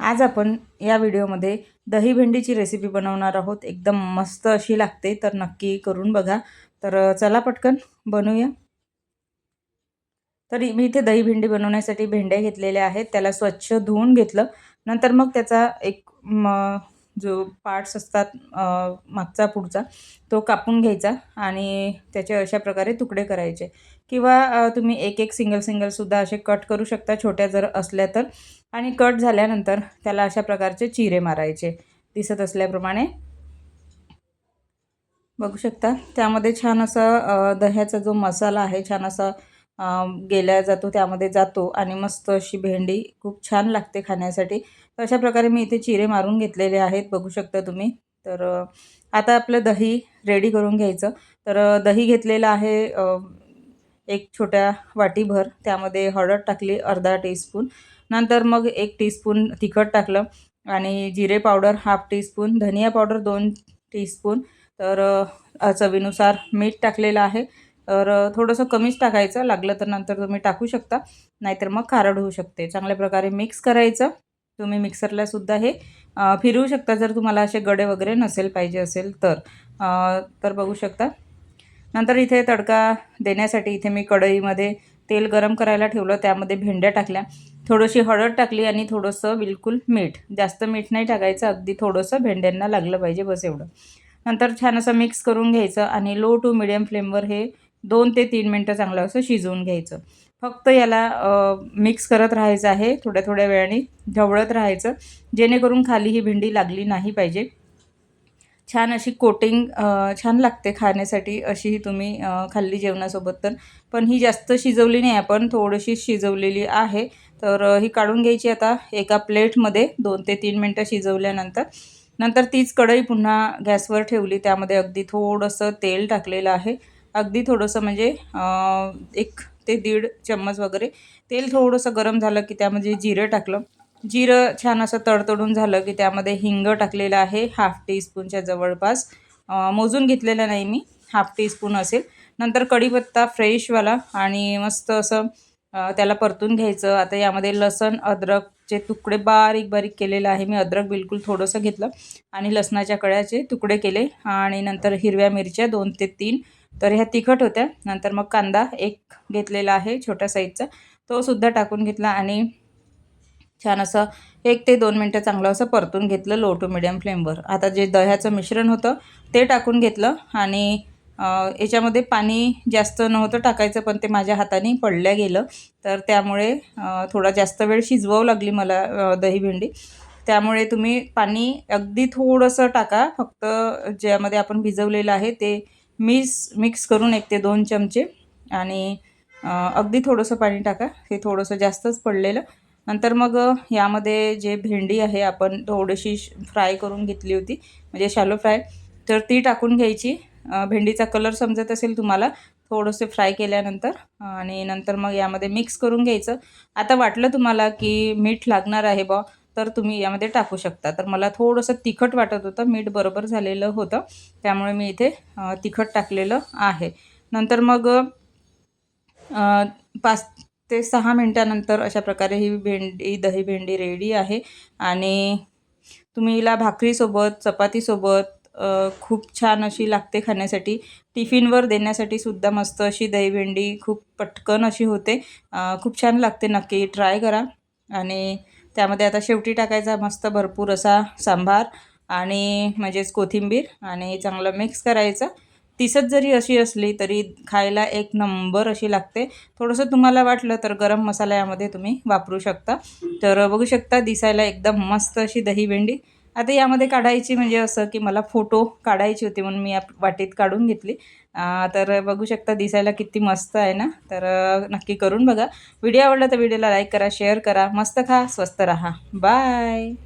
आज आपण या व्हिडिओमध्ये दही भेंडीची रेसिपी बनवणार आहोत. एकदम मस्त अशी लागते तर नक्की करून बघा. तर चला पटकन बनवूया. तर मी इथे दही भेंडी बनवण्यासाठी भेंड्या घेतलेल्या आहेत. त्याला स्वच्छ धुवून घेतलं. नंतर मग त्याचा एक म जो पार्ट्स असतात मागचा पुढचा तो कापून घ्यायचा आणि त्याचे अशा प्रकारे तुकडे करायचे. किंवा तुम्ही एक एक सिंगल सिंगलसुद्धा असे कट करू शकता छोट्या जर असल्या तर. आणि कट झाल्यानंतर त्याला अशा प्रकारचे चिरे मारायचे. दिसत असल्याप्रमाणे. बघू शकता त्यामध्ये छान असा दह्याचा जो मसाला आहे छान असा गेल्या जातो त्यामध्ये जातो. आणि मस्त अशी भेंडी खूप छान लागते खाण्यासाठी. तर अशा प्रकारे मी इथे चिरे मारून घेतलेले आहेत बघू शकता तुम्ही. तर आता आपलं दही रेडी करून घ्यायचं. तर दही घेतलेलं आहे एक छोट्या वाटीभर. त्यामध्ये हळद टाकली अर्धा टीस्पून नंतर मग एक टीस्पून तिखट टाकलं आणि जिरे पावडर हाफ टीस्पून धनिया पावडर दोन टीस्पून तर चवीनुसार मीठ टाकलेलं आहे. तर थोडंसं कमीच टाकायचं. लागलं तर नंतर तुम्ही टाकू शकता. नाहीतर मग खारड होऊ शकते. चांगल्या प्रकारे मिक्स करायचं. तुम्ही मिक्सरलासुद्धा हे फिरवू शकता. जर तुम्हाला असे गडे वगैरे नसेल पाहिजे असेल तर. तर बघू शकता. नंतर इथे तडका देण्यासाठी इथे मी कढईमध्ये तेल गरम करायला ठेवलं. त्यामध्ये भेंड्या टाकल्या. थोडीशी हळद टाकली आणि थोडंसं बिलकुल मीठ. जास्त मीठ नाही टाकायचं. अगदी थोडंसं भेंड्यांना लागलं पाहिजे. बस एवढं. नंतर छान असं मिक्स करून घ्यायचं. आणि लो टू मिडियम फ्लेमवर हे दोन ते तीन मिनटं चांगलं असं शिजवून घ्यायचं. फक्त याला मिक्स करत राहायचं आहे थोड्या थोड्या वेळाने ढवळत राहायचं. जेणेकरून खाली ही भेंडी लागली नाही पाहिजे. छान अशी कोटिंग छान लागते खाण्यासाठी अशीही तुम्ही खाल्ली जेवणासोबत तर. पण ही जास्त शिजवली नाही आपण थोडीशी शिजवलेली आहे. तर ही काढून घ्यायची आता एका प्लेटमध्ये दोन ते तीन मिनटं शिजवल्यानंतर. नंतर तीच कढई पुन्हा गॅसवर ठेवली त्यामध्ये अगदी थोडंसं तेल टाकलेलं आहे. अगदी थोडंसं म्हणजे एक ते दीड चम्मच वगैरे तेल थोडंसं गरम झालं की त्यामध्ये जिरं टाकलं. जिरं छान असं तडतडून झालं की त्यामध्ये हिंग टाकलेलं आहे हाफ टीस्पूनच्या जवळपास. मोजून घेतलेलं नाही मी हाफ टीस्पून असेल. नंतर कढीपत्ता फ्रेशवाला आणि मस्त असं त्याला परतून घ्यायचं. आता यामध्ये लसण अद्रकचे तुकडे बारीक बारीक केलेलं आहे. मी अद्रक बिलकुल थोडंसं घेतलं आणि लसणाच्या कळ्याचे तुकडे केले आणि नंतर हिरव्या मिरच्या दोन ते तीन तर ह्या तिखट होत्या. नंतर मग कांदा एक घेतलेला आहे छोट्या साईजचा. तो सुद्धा टाकून घेतला आणि छान असं एक ते दोन मिनटं चांगलं असं परतून घेतलं लो टू मिडियम फ्लेमवर आता जे दह्याचं मिश्रण होतं ते टाकून घेतलं आणि याच्यामध्ये पाणी जास्त नव्हतं टाकायचं पण ते माझ्या हाताने पडल्या गेलं. तर त्यामुळे थोडा जास्त वेळ शिजवावं लागली मला दही भेंडी. त्यामुळे तुम्ही पाणी अगदी थोडंसं टाका. फक्त ज्यामध्ये आपण भिजवलेलं आहे ते मीस मिक्स करून एक ते दोन चमचे आणि अगदी थोडंसं पाणी टाका. हे थोडंसं जास्तच पडलेलं. नंतर मग यामध्ये जे भेंडी आहे आपण थोडीशी फ्राय करून घेतली होती म्हणजे शॅलो फ्राय तर ती टाकून घ्यायची. भेंडीचा कलर समजत असेल तुम्हाला थोडंसं फ्राय केल्यानंतर. आणि नंतर मग यामध्ये मिक्स करून घ्यायचं. आता वाटलं तुम्हाला की मीठ लागणार आहे बा तर तुम्ही यामध्ये टाकू शकता. तर मला थोडंसं तिखट वाटत होतं. मीठ बरोबर झालेलं होतं. त्यामुळे मी इथे तिखट टाकलेलं आहे. नंतर मग पाच ते सहा मिनटानंतर अशा प्रकारे ही भेंडी दही भेंडी रेडी आहे. आणि तुम्ही हिला भाकरीसोबत चपातीसोबत खूप छान अशी लागते खाण्यासाठी. टिफिनवर देण्यासाठी सुद्धा मस्त अशी दही भेंडी खूप पटकन अशी होते. खूप छान लागते. नक्की ट्राय करा. आणि त्यामध्ये आता शेवटी टाकायचा मस्त भरपूर असा सांबार आणि म्हणजेच कोथिंबीर आणि चांगलं मिक्स करायचं. तिसत जरी अशी असली तरी खायला एक नंबर अशी लागते. थोडंसं तुम्हाला वाटलं तर गरम मसाला यामध्ये तुम्ही वापरू शकता. तर बघू शकता दिसायला एकदम मस्त अशी दही भेंडी आता यामध्ये काढायची म्हणजे असं की मला फोटो काढायची होती म्हणून मी या वाटीत काढून घेतली. तर बघू शकता दिसायला किती मस्त आहे ना? तर नक्की करून बघा. व्हिडिओ आवडला तर व्हिडिओला लाईक करा शेअर करा. मस्त खा स्वस्त राहा. बाय.